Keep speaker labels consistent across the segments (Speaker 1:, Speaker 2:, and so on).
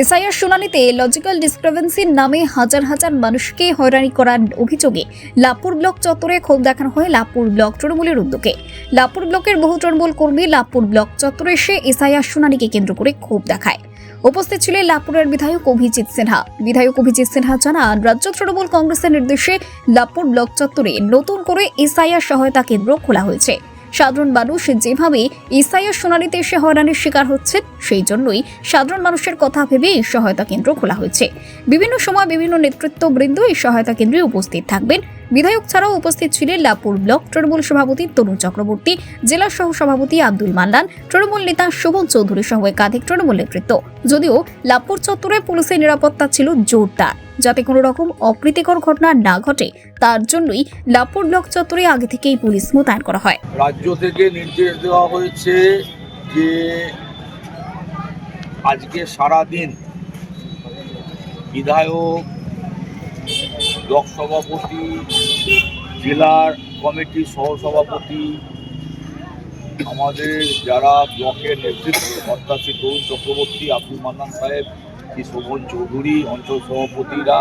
Speaker 1: SIR শুনানিতে logical ডিসক্রিপেন্সির নামে হাজার হাজার মানুষকে হয়রানি করার অভিযোগে লাপুর ব্লক চত্বরে ক্ষোভ দেখানো হয় লাপুর ব্লক তৃণমূলের উদ্যোগে। লাপুর ব্লকের বহু তৃণমূল কর্মী লাপুর ব্লক চত্বরে এসে এসআইআর শুনানিকে কেন্দ্র করে ক্ষোভ দেখায়। উপস্থিত ছিলেন লাপুরের বিধায়ক অভিজিৎ সিনহা। বিধায়ক অভিজিৎ সিনহা জানান, রাজ্য তৃণমূল কংগ্রেসের নির্দেশে লাপুর ব্লক চত্বরে নতুন করে এসআইআর সহায়তা কেন্দ্র খোলা হয়েছে। সাধারণ মানুষ যেভাবে ইসাইয়া সোনালিতে এসে হয়রানির শিকার হচ্ছে সেই জন্যই সাধারণ মানুষের কথা ভেবে এই সহায়তা কেন্দ্র খোলা হয়েছে। বিভিন্ন সময় বিভিন্ন নেতৃত্ববৃন্দ এই সহায়তা কেন্দ্রে উপস্থিত থাকবেন। বিধায়ক ছাড়াও উপস্থিত ছিলেন লাপুর ব্লক তৃণমূল সভাপতি তরুণ চক্রবর্তী, জেলা সহ সভাপতি আব্দুল মান্নান, তৃণমূল নেতা শোভন চৌধুরী সহ একাধিক তৃণমূল নেতৃত্ব। যদিও লাপুর চত্বরে পুলিশের নিরাপত্তা ছিল জোরদার, যাতে কোনো রকম অপ্রীতিকর ঘটনা না ঘটে, তার জন্যই লাপুর ব্লক চত্বরে আগে থেকেই পুলিশ মোতায়েন করা হয়।
Speaker 2: রাজ্য থেকে নির্দেশ দেওয়া হয়েছে যে আজকে সারা দিন বিধায়ক ব্লক সভাপতি জেলার কমিটির সহসভাপতি, আমাদের যারা ব্লকের নেতৃত্ব, অর্থাৎ শ্রী তরুণ চক্রবর্তী আব্দুল মান্নান সাহেব, শ্রী শোভন চৌধুরী, অঞ্চল সভাপতিরা,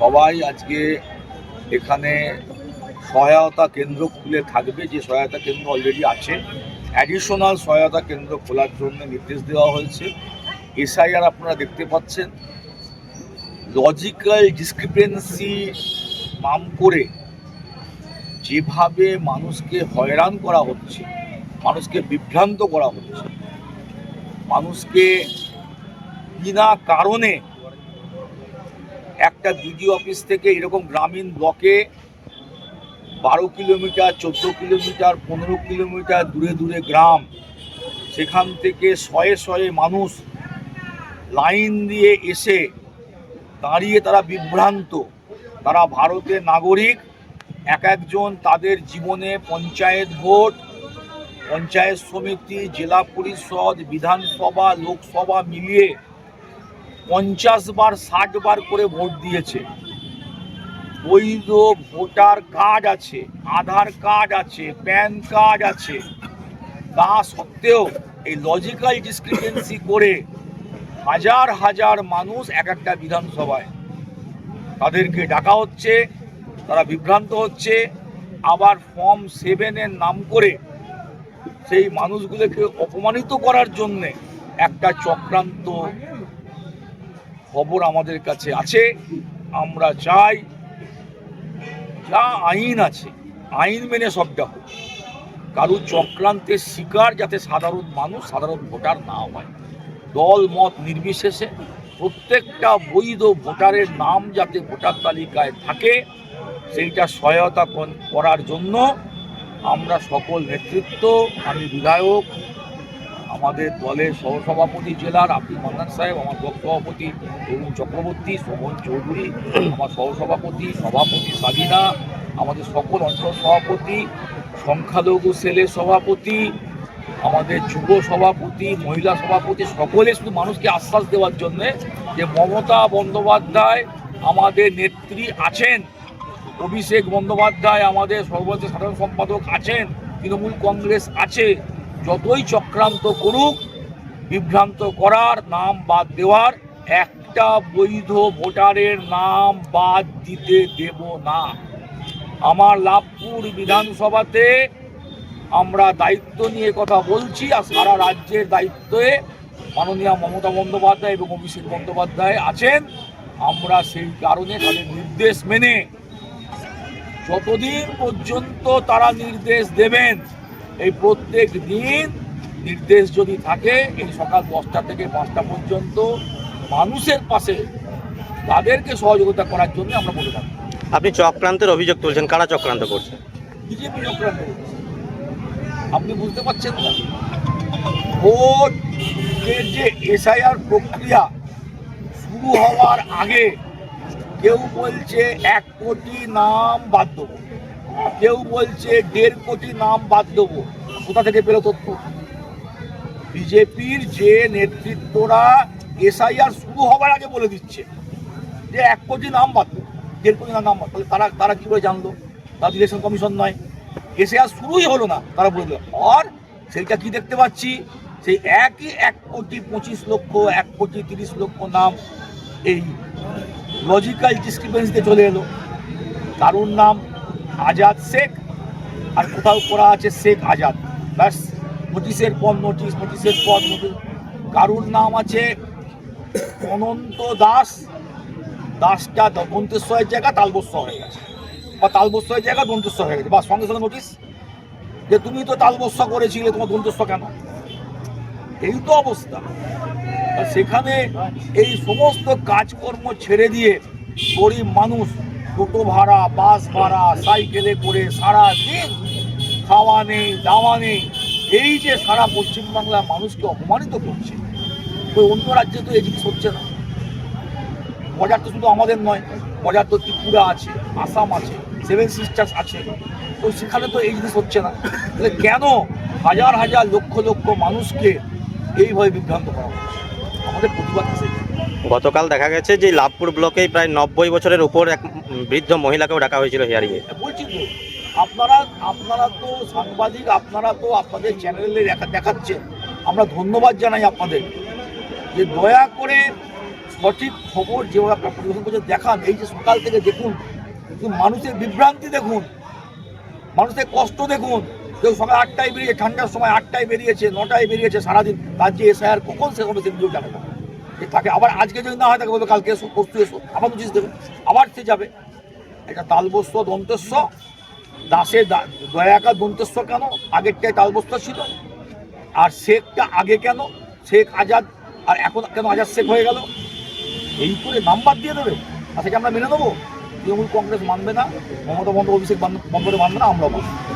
Speaker 2: সবাই আজকে এখানে সহায়তা কেন্দ্র খুলে থাকবে। যে সহায়তা কেন্দ্র অলরেডি আছে অ্যাডিশনাল সহায়তা কেন্দ্র খোলার জন্য নির্দেশ দেওয়া হয়েছে। এসআইআর আপনারা দেখতে পাচ্ছেন। লজিক্যাল ডিসক্রিপেন্সি নাম করে যেভাবে মানুষকে হয়রান করা হচ্ছে, মানুষকে বিভ্রান্ত করা হচ্ছে, মানুষকে বিনা কারণে একটা বিডিও অফিস থেকে এরকম গ্রামীণ ব্লকে বারো কিলোমিটার, চোদ্দ কিলোমিটার, পনেরো কিলোমিটার দূরে দূরে গ্রাম, সেখান থেকে শয়ে শয়ে মানুষ লাইন দিয়ে এসে দাঁড়িয়ে তারা বিভ্রান্ত। তারা ভারতের নাগরিক, এক একজন তাদের জীবনে পঞ্চায়েত ভোট, পঞ্চায়েত সমিতি, জেলা পরিষদ, বিধানসভা, লোকসভা মিলিয়ে পঞ্চাশ বার, ষাট বার করে ভোট দিয়েছে। বৈধ ভোটার কার্ড আছে, আধার কার্ড আছে, প্যান কার্ড আছে। তা সত্ত্বেও এই লজিক্যাল ডিসক্রিপেন্সি করে হাজার হাজার মানুষ এক একটা বিধানসভায়। তাদেরকে ডাকা হচ্ছে, তারা বিভ্রান্ত হচ্ছে, আবার ফর্ম সেভেনের নাম করে সেই মানুষগুলোকে অপমানিত করার জন্যে একটা চক্রান্ত খবর আমাদের কাছে আছে। আমরা চাই যা আইন আছে, আইন মেনে সবটা হোক। কারও চক্রান্তের শিকার যাতে সাধারণ মানুষ, সাধারণ ভোটার না হয়। দল মত নির্বিশেষে প্রত্যেকটা বৈধ ভোটারের নাম যাতে ভোটার তালিকায় থাকে, সেইটা সহায়তা করার জন্য আমরা সকল নেতৃত্ব, আমি বিধায়ক, আমাদের দলের সহসভাপতি জেলার আব্দুল মান্নান সাহেব, আমার সভাপতি তরুণ চক্রবর্তী, শোভন চৌধুরী, আমার সহসভাপতি, সভাপতি সাবিনা, আমাদের সকল অঞ্চল সভাপতি, সংখ্যালঘু সেলের সভাপতি আমাদের যুব সভাপতি, মহিলা সভাপতি, সকলে শুধু মানুষকে আশ্বাস দেওয়ার জন্যে যে মমতা বন্দ্যোপাধ্যায় আমাদের নেত্রী আছেন। অভিষেক বন্দ্যোপাধ্যায় আমাদের সর্বোচ্চ সাধারণ সম্পাদক আছেন, তৃণমূল কংগ্রেস আছে। যতই চক্রান্ত করুক, বিভ্রান্ত করার নাম বাদ দেওয়ার একটা বৈধ ভোটারের নাম বাদ দিতে দেব না। আমার লাভপুর বিধানসভাতে আমরা দায়িত্ব নিয়ে কথা বলছি আর সারা রাজ্যের দায়িত্বে মাননীয় মমতা বন্দ্যোপাধ্যায় এবং অভিষেক বন্দ্যোপাধ্যায় আছেন। আমরা সেই কারণে তাদের নির্দেশ মেনে যতদিন পর্যন্ত তারা নির্দেশ দেবেন এই প্রত্যেক দিন নির্দেশ যদি থাকে এই সকাল দশটা থেকে পাঁচটা পর্যন্ত মানুষের পাশে তাদেরকে সহযোগিতা করার জন্য আমরা বলে থাকি।
Speaker 3: আপনি চক্রান্তের অভিযোগ তুলছেন কারা চক্রান্ত করছে?
Speaker 2: বিজেপি চক্রান্ত করছে। আপনি বুঝতে পারছেন না? ভোট যে এসআইআর প্রক্রিয়া শুরু হওয়ার আগে কেউ বলছে এক কোটি নাম বাদ দেবো। কেউ বলছে দেড় কোটি নাম বাদ দেবো। কোথা থেকে পেল তথ্য? বিজেপির যে নেতৃত্বরা এসআইআর শুরু হওয়ার আগে বলে দিচ্ছে যে এক কোটি নাম বাদ দেবো। দেড় কোটি নাম বাদ তাহলে তারা তারা কী করে জানলো? তারা ইলেকশন কমিশন নয়। এসে আর শুরুই হলো না। তারা বলে আর সেইটা কি দেখতে পাচ্ছি? সেই একই এক কোটি পঁচিশ লক্ষ, এক কোটি তিরিশ লক্ষ নাম এই লজিক্যাল ডিসক্রিপেন্সিতে চলে এলো। কারুর নাম, আজাদ শেখ, আর কোথাও করা আছে শেখ আজাদ। ব্যাস, নোটিশের পর নোটিশ, নোটিশের পর নোটিশ। কারুর নাম আছে অনন্ত দাস। দাসটা দন্তেশ্বরের জায়গা তালবস্য হয়ে গেছে। বা তালবস্যের জায়গা দন্তেশ্বর হয়ে গেছে। বা সঙ্গে সঙ্গে নোটিশ যে তুমি তো তালবস্য করেছিলে, তোমার দন্তেশ্ব কেন? এই তো অবস্থা। সেখানে এই সমস্ত কাজকর্ম ছেড়ে দিয়ে গরিব মানুষ, টোটো ভাড়া, বাস ভাড়া, সাইকেলে করে সারা দিন খাওয়া নেই, দাওয়া নেই, এই যে সারা পশ্চিমবাংলার মানুষকে অপমানিত করছে, ওই অন্য রাজ্যে তো এই জিনিস হচ্ছে না। মজার তো শুধু আমাদের নয় মজার তো ত্রিপুরা আছে, আসাম আছে সেভেন সিস্টার্স আছে। তো সেখানে তো এই জিনিস হচ্ছে না। তাহলে কেন হাজার হাজার লক্ষ লক্ষ মানুষকে এইভাবে বিভ্রান্ত করা হচ্ছে? আমাদের প্রতিবাদ সেই
Speaker 3: গতকাল দেখা গেছে যে লাভপুর ব্লকেই প্রায় নব্বই বছরের উপর এক বৃদ্ধ মহিলাকেও ডাকা হয়েছিল হিয়ারিংয়ে।
Speaker 2: বলছি তো আপনারা আপনারা তো সাংবাদিক আপনারা তো আপনাদের চ্যানেলে দেখা দেখাচ্ছেন। আমরা ধন্যবাদ জানাই আপনাদের। যে দয়া করে সঠিক খবর যেভাবে আপনার পরিবেশন করছে দেখান। এই যে সকাল থেকে দেখুন মানুষের বিভ্রান্তি দেখুন। মানুষের কষ্ট দেখুন। কেউ সকাল আটটায় বেরিয়ে, ঠান্ডার সময় আটটায় বেরিয়েছে, নটায় বেরিয়েছে সারাদিন। তার যে এসআইআর কখন সে হবে সে ভিডিও জানে না। তাকে আবার আজকে যদি না হয়, তাকে বলবে, কালকে এসো, পরশু এসো। আবার নোটিশ দেবে আবার সে যাবে। এটা তালবস্য দন্তস্ব দাসে দয়াকা দন্তস্ব কেন? আগেরটাই তালবস্য ছিল। আর শেখটা আগে কেন? শেখ আজাদ, আর এখন কেন আজাদ শেখ হয়ে গেল? এই করে নাম্বার দিয়ে দেবে। আর সেটা আমরা মেনে নেব? তৃণমূল কংগ্রেস মানবে না মমতা বন্দ্যোপাধ্যায় অভিষেক বন্দ্যোপাধ্যায় মানবে না আমরাও মানবো।